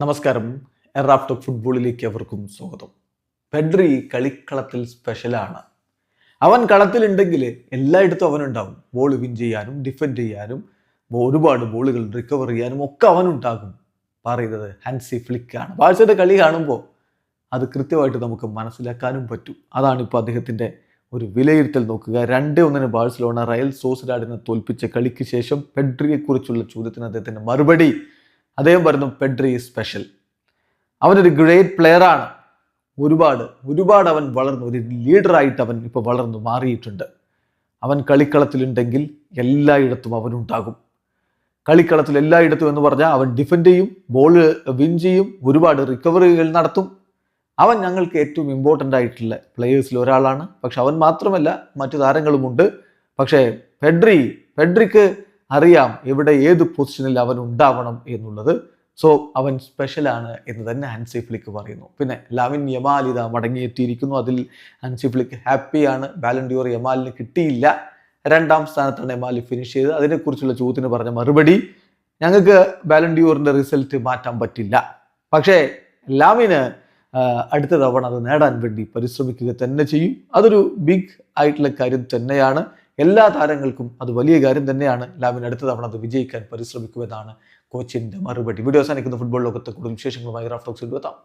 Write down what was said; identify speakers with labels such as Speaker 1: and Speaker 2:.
Speaker 1: നമസ്കാരം. എറാഫ്റ്റോ ഫുട്ബോളിലേക്ക് അവർക്കും സ്വാഗതം. പെഡ്രി കളിക്കളത്തിൽ സ്പെഷ്യലാണ് അവൻ കളത്തിലുണ്ടെങ്കിൽ എല്ലായിടത്തും അവനുണ്ടാവും. ബോൾ വിൻ ചെയ്യാനും ഡിഫെൻഡ് ചെയ്യാനും ഒരുപാട് ബോളുകൾ റിക്കവർ ചെയ്യാനും ഒക്കെ അവനുണ്ടാകും. പറയുന്നത് ഹാൻസി ഫ്ലിക്കാണ് ബാഴ്സയുടെ കളി കാണുമ്പോൾ അത് കൃത്യമായിട്ട് നമുക്ക് മനസ്സിലാക്കാനും പറ്റും. അതാണ് ഇപ്പോൾ അദ്ദേഹത്തിന്റെ ഒരു വിലയിരുത്തൽ നോക്കുക. രണ്ടേ ഒന്നിന് ബാഴ്സലോണ റയൽ സോസിഡാഡിനെ തോൽപ്പിച്ച കളിക്ക് ശേഷം പെഡ്രിയെക്കുറിച്ചുള്ള ചോദ്യത്തിന് അദ്ദേഹത്തിന്റെ മറുപടി അദ്ദേഹം പറയുന്നു പെഡ്രി സ്പെഷ്യൽ അവനൊരു ഗ്രേറ്റ് പ്ലെയറാണ് ഒരുപാട് ഒരുപാട് അവൻ വളർന്നു. ഒരു ലീഡറായിട്ട് അവൻ ഇപ്പോൾ വളർന്നു മാറിയിട്ടുണ്ട്. അവൻ കളിക്കളത്തിലുണ്ടെങ്കിൽ എല്ലായിടത്തും അവനുണ്ടാകും. കളിക്കളത്തിൽ എല്ലായിടത്തും എന്ന് പറഞ്ഞാൽ അവൻ ഡിഫെൻഡ് ചെയ്യും ബോൾ വിൻ ചെയ്യും ഒരുപാട് റിക്കവറികൾ നടത്തും. അവൻ ഞങ്ങൾക്ക് ഏറ്റവും ഇമ്പോർട്ടന്റ് ആയിട്ടുള്ള പ്ലെയേഴ്സിൽ ഒരാളാണ്. പക്ഷെ അവൻ മാത്രമല്ല മറ്റു താരങ്ങളുമുണ്ട് പക്ഷേ പെഡ്രി പെഡ്രിക്ക് അറിയാം എവിടെ ഏത് പൊസിഷനിൽ അവൻ ഉണ്ടാവണം എന്നുള്ളത്. സോ അവൻ സ്പെഷ്യലാണ് എന്ന് തന്നെ ഹാൻസി ഫ്ലിക്ക് പറയുന്നു. പിന്നെ ലാവിൻ യമാൽ ഇതാ മടങ്ങിയെത്തിയിരിക്കുന്നു. അതിൽ ഹാൻസി ഫ്ലിക്ക് ഹാപ്പിയാണ് ബാലൻഡിയോർ യമാലിന് കിട്ടിയില്ല. രണ്ടാം സ്ഥാനത്താണ് യമാലി ഫിനിഷ് ചെയ്ത് അതിനെക്കുറിച്ചുള്ള ചോദ്യത്തിന് പറഞ്ഞ മറുപടി ഞങ്ങൾക്ക് ബാലൻഡിയോറിന്റെ റിസൾട്ട് മാറ്റാൻ പറ്റില്ല. പക്ഷേ ലാവിന് അടുത്ത തവണ അത് നേടാൻ വേണ്ടി പരിശ്രമിക്കുക തന്നെ ചെയ്യും. അതൊരു ബിഗ് ആയിട്ടുള്ള കാര്യം തന്നെയാണ്. എല്ലാ താരങ്ങൾക്കും അത് വലിയ കാര്യം തന്നെയാണ്. ലാമിൻ അടുത്ത തവണ അത് വിജയിക്കാൻ പരിശ്രമിക്കുമെന്നാണ് കോച്ചിന്റെ മറുപടി. വീഡിയോ അവസാനിക്കുന്ന. ഫുട്ബോൾ ലോകത്തെ കൂടുതൽ വിശേഷങ്ങളുമായി റാഫ്റ്റോക്സിൽ എത്താം.